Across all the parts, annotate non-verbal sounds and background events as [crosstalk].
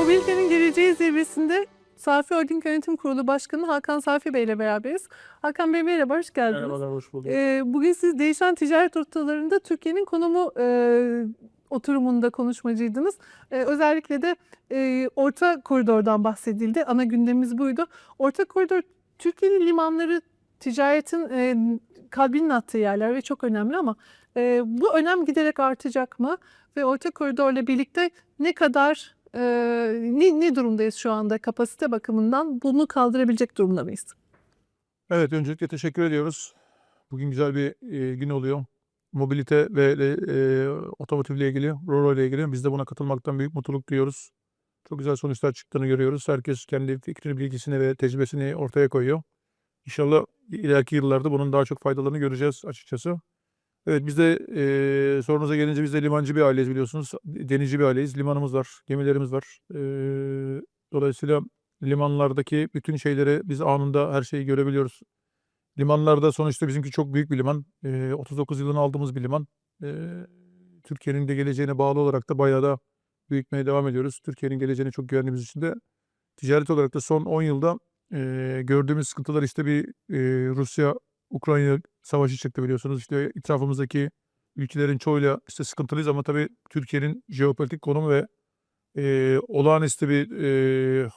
Mobilitenin Geleceği Zirvesi'nde Safi Holding Yönetim Kurulu Başkanı Hakan Safi Bey ile beraberiz. Hakan Bey merhaba, hoş geldiniz. Merhabalar, hoş bulduk. Ee, bugün siz değişen ticaret rotalarında Türkiye'nin konumu e, oturumunda konuşmacıydınız. Ee, özellikle de e, Orta Koridor'dan bahsedildi. Ana gündemimiz buydu. Orta Koridor, Türkiye'nin limanları ticaretin e, kalbinin attığı yerler ve çok önemli ama e, bu önem giderek artacak mı? Ve Orta Koridor'la birlikte ne kadar e, ne, ne durumdayız şu anda kapasite bakımından? Bunu kaldırabilecek durumda mıyız? Evet, öncelikle teşekkür ediyoruz. Bugün güzel bir e, gün oluyor. Mobilite ve e, otomotivle ilgili, Roro ile ilgili biz de buna katılmaktan büyük mutluluk duyuyoruz. Çok güzel sonuçlar çıktığını görüyoruz. Herkes kendi fikrini, bilgisini ve tecrübesini ortaya koyuyor. İnşallah ileriki yıllarda bunun daha çok faydalarını göreceğiz açıkçası. Evet biz de e, sorunuza gelince biz de limancı bir aileyiz biliyorsunuz. Denizci bir aileyiz. Limanımız var, gemilerimiz var. E, dolayısıyla limanlardaki bütün şeyleri biz anında her şeyi görebiliyoruz. Limanlarda sonuçta bizimki çok büyük bir liman. E, 39 yılını aldığımız bir liman. E, Türkiye'nin de geleceğine bağlı olarak da bayağı da büyütmeye devam ediyoruz. Türkiye'nin geleceğini çok güvendiğimiz için de ticaret olarak da son 10 yılda e, gördüğümüz sıkıntılar işte bir e, Rusya-Ukrayna savaşı çıktı biliyorsunuz. İşte etrafımızdaki ülkelerin çoğuyla işte sıkıntılıyız ama tabii Türkiye'nin jeopolitik konumu ve e, olağanüstü bir e,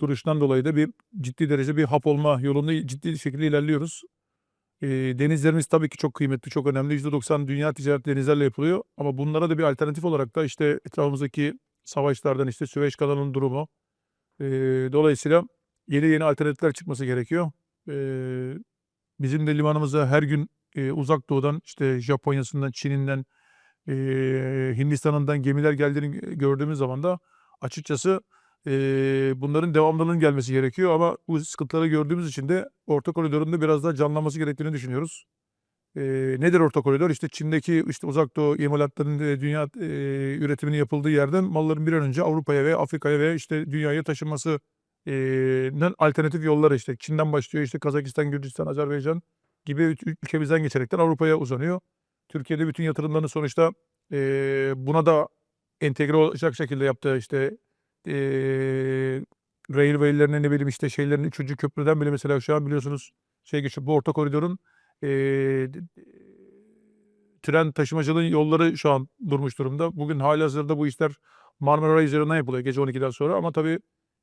duruştan dolayı da bir ciddi derece bir hap olma yolunda ciddi şekilde ilerliyoruz. E, denizlerimiz tabii ki çok kıymetli, çok önemli. %90 dünya ticareti denizlerle yapılıyor. Ama bunlara da bir alternatif olarak da işte etrafımızdaki savaşlardan işte Süveyş kanalının durumu. E, dolayısıyla yeni yeni alternatifler çıkması gerekiyor. E, bizim de limanımıza her gün e, uzak doğudan işte Japonya'sından, Çin'inden, e, Hindistan'ından gemiler geldiğini gördüğümüz zaman da açıkçası e, bunların devamlılığının gelmesi gerekiyor. Ama bu sıkıntıları gördüğümüz için de Orta Koridor'un da biraz daha canlanması gerektiğini düşünüyoruz. E, nedir Orta Koridor? İşte Çin'deki işte uzak doğu imalatlarının e, dünya e, üretiminin yapıldığı yerden malların bir an önce Avrupa'ya ve Afrika'ya ve işte dünyaya taşınması e, alternatif yolları işte Çin'den başlıyor işte Kazakistan, Gürcistan, Azerbaycan gibi ül- ülkemizden geçerekten Avrupa'ya uzanıyor. Türkiye'de bütün yatırımlarını sonuçta e, buna da entegre olacak şekilde yaptığı işte e, railway'lerine ne bileyim işte şeylerin üçüncü köprüden bile mesela şu an biliyorsunuz şey geçiyor bu orta koridorun e, tren taşımacılığın yolları şu an durmuş durumda. Bugün halihazırda bu işler Marmara üzerinden yapılıyor gece 12'den sonra ama tabii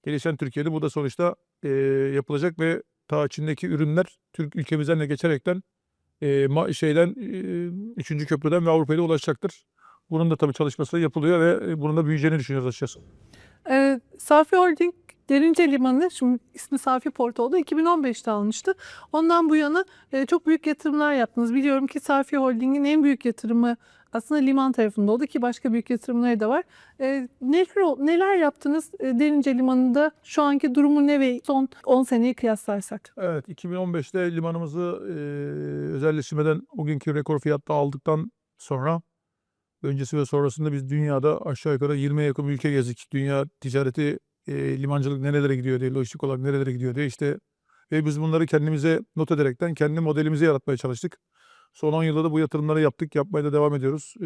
gelişen Türkiye'de bu da sonuçta e, yapılacak ve ta Çin'deki ürünler Türk ülkemizden de geçerekten e, ma- şeyden e, üçüncü köprüden ve Avrupa'ya da ulaşacaktır. Bunun da tabii çalışması yapılıyor ve e, bunun da büyüyeceğini düşünüyoruz açıkçası. Ee, Safi Holding Derince Limanı, şimdi ismi Safi Port oldu, 2015'te almıştı. Ondan bu yana e, çok büyük yatırımlar yaptınız. Biliyorum ki Safi Holding'in en büyük yatırımı aslında liman tarafında oldu ki başka büyük yatırımları da var. E, neler, neler yaptınız e, Derince Limanı'nda? Şu anki durumu ne ve son 10 seneyi kıyaslarsak? Evet 2015'te limanımızı e, özelleştirmeden o rekor fiyatta aldıktan sonra öncesi ve sonrasında biz dünyada aşağı yukarı 20'ye yakın ülke gezdik. Dünya ticareti e, limancılık nerelere gidiyor diye, lojistik olarak nerelere gidiyor diye işte ve biz bunları kendimize not ederekten kendi modelimizi yaratmaya çalıştık. Son 10 yılda da bu yatırımları yaptık. Yapmaya da devam ediyoruz. E,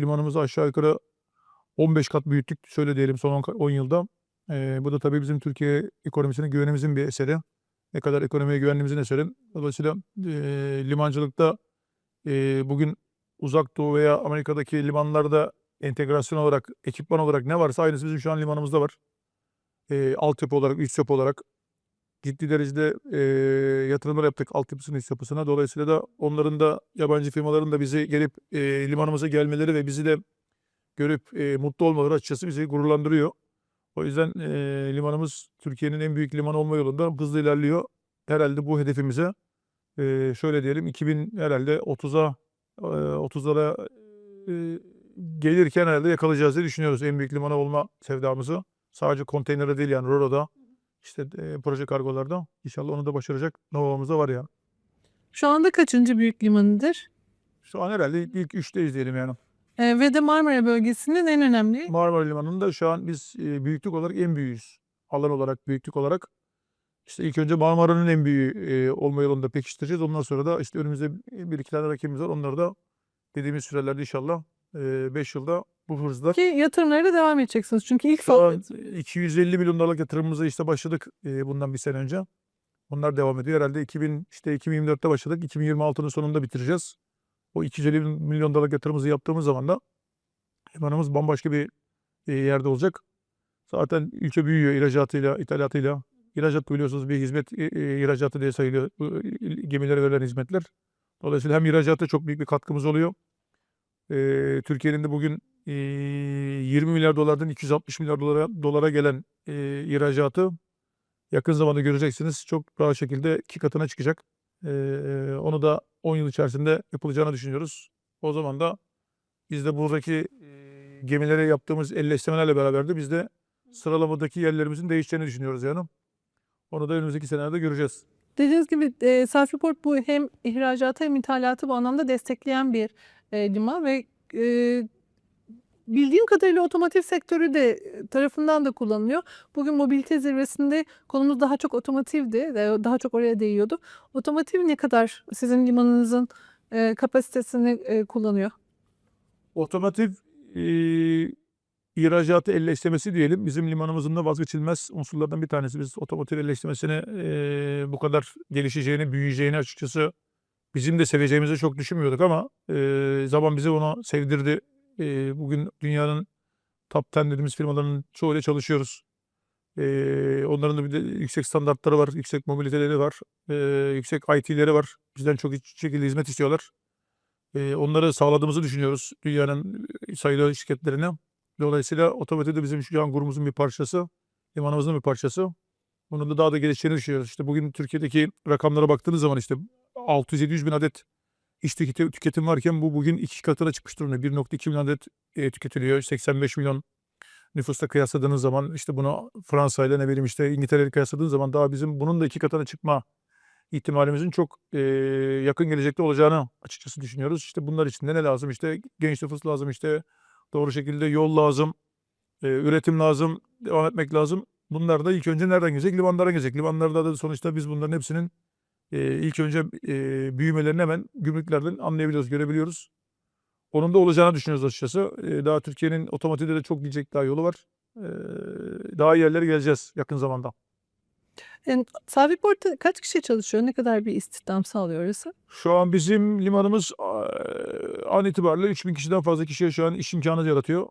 limanımızı aşağı yukarı 15 kat büyüttük. Şöyle diyelim son 10, ka- 10 yılda. E, bu da tabii bizim Türkiye ekonomisine güvenimizin bir eseri. Ne kadar ekonomiye güvendiğimizin eseri. Dolayısıyla e, limancılıkta e, bugün uzak doğu veya Amerika'daki limanlarda entegrasyon olarak, ekipman olarak ne varsa aynısı bizim şu an limanımızda var. E, altyapı olarak, üst yapı olarak ciddi derecede e, yatırımlar yaptık altyapısının üst yapısına. Dolayısıyla da onların da yabancı firmaların da bizi gelip e, limanımıza gelmeleri ve bizi de görüp e, mutlu olmaları açıkçası bizi gururlandırıyor. O yüzden e, limanımız Türkiye'nin en büyük limanı olma yolunda hızlı ilerliyor. Herhalde bu hedefimize e, şöyle diyelim 2000 herhalde 30'a e, 30'lara e, gelirken herhalde yakalayacağız diye düşünüyoruz en büyük limanı olma sevdamızı. Sadece konteynere değil yani Roro'da işte e, proje kargolarda inşallah onu da başaracak novamız da var ya. Şu anda kaçıncı büyük limanıdır? Şu an herhalde ilk üçteyiz diyelim yani. E, ve de Marmara bölgesinin en önemli Marmara Limanı'nda şu an biz e, büyüklük olarak en büyüğüz. Alan olarak, büyüklük olarak. İşte ilk önce Marmara'nın en büyüğü e, olma yolunda pekiştireceğiz. Ondan sonra da işte önümüzde bir iki tane rakibimiz var. Onları da dediğimiz sürelerde inşallah 5 yılda bu hızla. Ki yatırımlara da devam edeceksiniz. Çünkü ilk Şu fal- an 250 milyon dolarlık yatırımımıza işte başladık e, bundan bir sene önce. Onlar devam ediyor. Herhalde 2000 işte 2024'te başladık. 2026'nın sonunda bitireceğiz. O 250 milyon dolarlık yatırımımızı yaptığımız zaman da limanımız bambaşka bir e, yerde olacak. Zaten ülke büyüyor ihracatıyla, ithalatıyla. İhracat biliyorsunuz bir hizmet e, e, ihracatı diye sayılıyor. E, gemilere verilen hizmetler. Dolayısıyla hem ihracata çok büyük bir katkımız oluyor. E, Türkiye'nin de bugün e, 20 milyar dolardan 260 milyar dolara, dolara gelen e, ihracatı yakın zamanda göreceksiniz. Çok rahat şekilde iki katına çıkacak. E, onu da 10 yıl içerisinde yapılacağını düşünüyoruz. O zaman da biz de buradaki e, gemilere yaptığımız elleştirmelerle beraber de biz de sıralamadaki yerlerimizin değişeceğini düşünüyoruz yani. Onu da önümüzdeki senelerde göreceğiz. Dediğiniz gibi e, Selfie bu hem ihracatı hem ithalatı bu anlamda destekleyen bir e, liman ve e, bildiğim kadarıyla otomotiv sektörü de tarafından da kullanılıyor. Bugün mobilite zirvesinde konumuz daha çok otomotivdi. Daha çok oraya değiyordu. Otomotiv ne kadar sizin limanınızın e, kapasitesini e, kullanıyor? Otomotiv e, ihracatı elleştirmesi diyelim bizim limanımızın da vazgeçilmez unsurlardan bir tanesi. Biz otomotiv elleştirmesine e, bu kadar gelişeceğini, büyüyeceğini açıkçası bizim de seveceğimizi çok düşünmüyorduk ama e, zaman bize onu sevdirdi. E, bugün dünyanın top 10 dediğimiz firmaların çoğuyla çalışıyoruz. E, onların da bir de yüksek standartları var, yüksek mobiliteleri var, e, yüksek IT'leri var. Bizden çok şekilde hizmet istiyorlar. E, onları sağladığımızı düşünüyoruz dünyanın sayılı şirketlerine. Dolayısıyla otomotiv de bizim şu an grubumuzun bir parçası, limanımızın bir parçası. Bunun da daha da gelişeceğini düşünüyoruz. İşte bugün Türkiye'deki rakamlara baktığınız zaman işte 600-700 bin adet tüketi- tüketim varken bu bugün iki katına çıkmış durumda. 1.2 milyon adet e, tüketiliyor. 85 milyon nüfusla kıyasladığınız zaman işte bunu Fransa ile ne bileyim işte İngiltere ile kıyasladığınız zaman daha bizim bunun da iki katına çıkma ihtimalimizin çok e, yakın gelecekte olacağını açıkçası düşünüyoruz. İşte bunlar için de ne lazım? İşte genç nüfus lazım, işte doğru şekilde yol lazım, e, üretim lazım, devam etmek lazım. Bunlar da ilk önce nereden gelecek? Limanlara gelecek. Limanlarda da sonuçta biz bunların hepsinin e, ilk önce e, büyümelerini hemen gümrüklerden anlayabiliyoruz, görebiliyoruz. Onun da olacağını düşünüyoruz açıkçası. E, daha Türkiye'nin otomotivde de çok gidecek daha yolu var. E, daha yerlere geleceğiz yakın zamanda. Yani Selfie Port'ta kaç kişi çalışıyor? Ne kadar bir istihdam sağlıyor orası? Şu an bizim limanımız an itibariyle 3000 kişiden fazla kişiye şu an iş imkanı yaratıyor.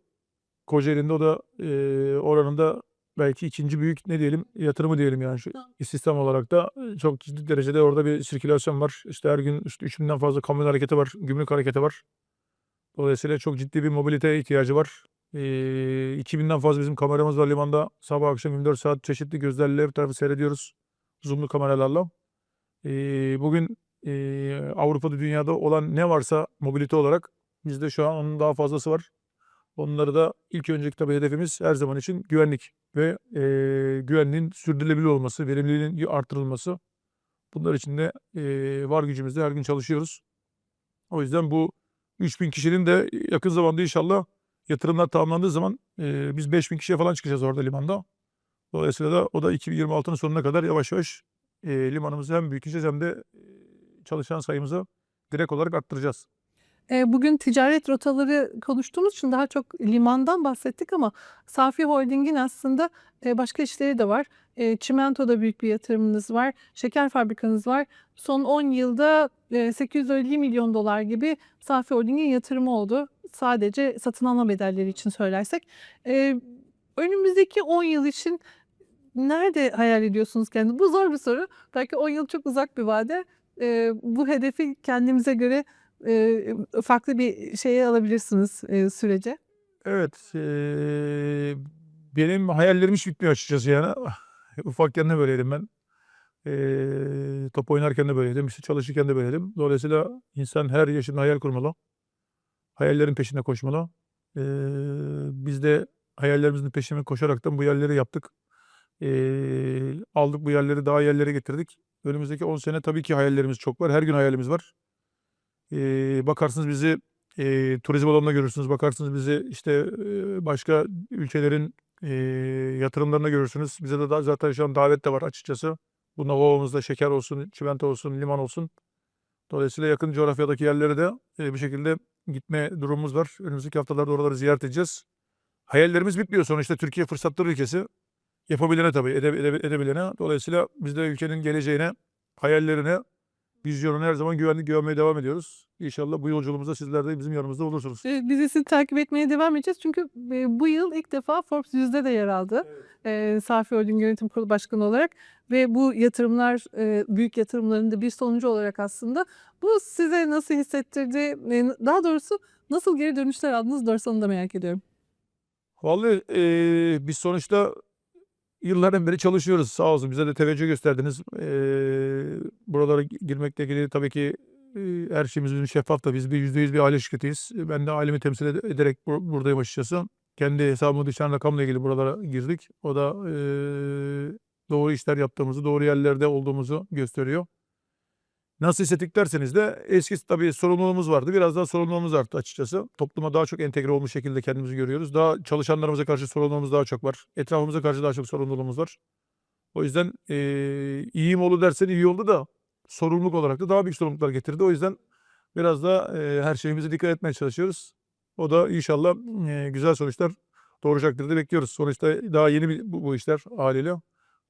Kocaeli'nde o da eee oranın da belki ikinci büyük ne diyelim yatırımı diyelim yani şu istihdam olarak da e, çok ciddi derecede orada bir sirkülasyon var. İşte her gün işte 3000'den fazla kamyon hareketi var, gümrük hareketi var. Dolayısıyla çok ciddi bir mobiliteye ihtiyacı var. Eee 2000'den fazla bizim kameramız var limanda. Sabah akşam 24 saat çeşitli gözlerle her tarafı seyrediyoruz. Zoom'lu kameralarla. Eee, bugün eee, Avrupa'da dünyada olan ne varsa mobilite olarak bizde şu an onun daha fazlası var. Onları da ilk önceki tabii hedefimiz her zaman için güvenlik ve eee, güvenliğin sürdürülebilir olması, verimliliğin artırılması. Bunlar için de eee, var gücümüzle her gün çalışıyoruz. O yüzden bu 3000 kişinin de yakın zamanda inşallah yatırımlar tamamlandığı zaman eee, biz 5000 kişiye falan çıkacağız orada limanda. Dolayısıyla da o da 2026'nın sonuna kadar yavaş yavaş eee, limanımızı hem büyüteceğiz hem de çalışan sayımızı direkt olarak arttıracağız. Bugün ticaret rotaları konuştuğumuz için daha çok limandan bahsettik ama Safi Holding'in aslında başka işleri de var. Çimentoda büyük bir yatırımınız var. Şeker fabrikanız var. Son 10 yılda e, 850 milyon dolar gibi Safi Holding'in yatırımı oldu. Sadece satın alma bedelleri için söylersek. Önümüzdeki 10 yıl için nerede hayal ediyorsunuz kendinizi? Bu zor bir soru. Belki 10 yıl çok uzak bir vade. Bu hedefi kendimize göre farklı bir şeye alabilirsiniz e, sürece. Evet, eee, benim hayallerim hiç bitmiyor açıkçası yani. [laughs] Ufakken de böyleydim ben. Eee, top oynarken de böyleydim, işte çalışırken de böyleydim. Dolayısıyla insan her yaşında hayal kurmalı. Hayallerin peşinde koşmalı. Eee, biz de hayallerimizin peşine koşaraktan bu yerleri yaptık. Eee, aldık bu yerleri daha yerlere getirdik. Önümüzdeki 10 sene tabii ki hayallerimiz çok var. Her gün hayalimiz var. Eee, bakarsınız bizi eee, turizm alanında görürsünüz. Bakarsınız bizi işte eee, başka ülkelerin eee, yatırımlarına görürsünüz. Bize de da- zaten şu an davet de var açıkçası. Bu Nova'mızda şeker olsun, çimento olsun, liman olsun. Dolayısıyla yakın coğrafyadaki yerleri de eee, bir şekilde gitme durumumuz var. Önümüzdeki haftalarda oraları ziyaret edeceğiz. Hayallerimiz bitmiyor sonuçta Türkiye fırsatlar ülkesi. Yapabilene tabii, ede, ede- edebilene. Dolayısıyla biz de ülkenin geleceğine, hayallerine, vizyonuna her zaman güvenli güvenmeye devam ediyoruz. İnşallah bu yolculuğumuzda sizler de bizim yanımızda olursunuz. Biz sizi takip etmeye devam edeceğiz. Çünkü, eee, bu yıl ilk defa Forbes 100'de de yer aldı. Eee, Safi Holding Yönetim Kurulu Başkanı olarak ve bu yatırımlar, eee, büyük yatırımların da bir sonucu olarak aslında bu size nasıl hissettirdi? Daha doğrusu nasıl geri dönüşler aldınız? Doğrusu onu da merak ediyorum. Vallahi eee, biz sonuçta yıllardan beri çalışıyoruz. Sağ olsun bize de teveccüh gösterdiniz. Eee, buralara gi- girmekle ilgili tabii ki eee, her şeyimiz bizim şeffaf da biz bir %100 bir aile şirketiyiz. Ben de ailemi temsil ede- ederek bur- buradayım açıkçası. Kendi hesabıma düşen rakamla ilgili buralara girdik. O da eee, doğru işler yaptığımızı, doğru yerlerde olduğumuzu gösteriyor. Nasıl hissettik derseniz de eski tabii sorumluluğumuz vardı. Biraz daha sorumluluğumuz arttı açıkçası. Topluma daha çok entegre olmuş şekilde kendimizi görüyoruz. Daha çalışanlarımıza karşı sorumluluğumuz daha çok var. Etrafımıza karşı daha çok sorumluluğumuz var. O yüzden eee iyi mi oldu dersen iyi oldu da sorumluluk olarak da daha büyük sorumluluklar getirdi. O yüzden biraz da eee, her şeyimize dikkat etmeye çalışıyoruz. O da inşallah eee, güzel sonuçlar doğuracaktır diye bekliyoruz. Sonuçta daha yeni bu, bu işler haliyle.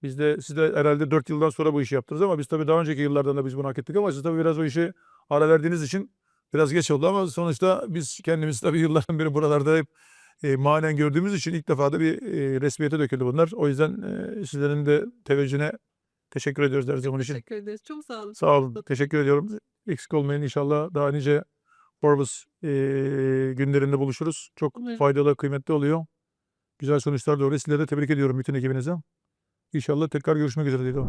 Biz de siz de herhalde 4 yıldan sonra bu işi yaptınız ama biz tabii daha önceki yıllardan da biz bunu hak ettik ama siz tabii biraz o işi ara verdiğiniz için biraz geç oldu ama sonuçta biz kendimiz tabii yıllardan beri buralarda hep e, manen gördüğümüz için ilk defa da bir e, resmiyete döküldü bunlar. O yüzden e, sizlerin de teveccühüne teşekkür ediyoruz her zaman için. Teşekkür ederiz. Çok sağ olun. Sağ olun. Teşekkür ediyorum. Eksik olmayın inşallah daha nice Forbes e, günlerinde buluşuruz. Çok Umarım. faydalı, kıymetli oluyor. Güzel sonuçlar doğru. Sizleri de tebrik ediyorum bütün ekibinize. İnşallah tekrar görüşmek üzere diyelim.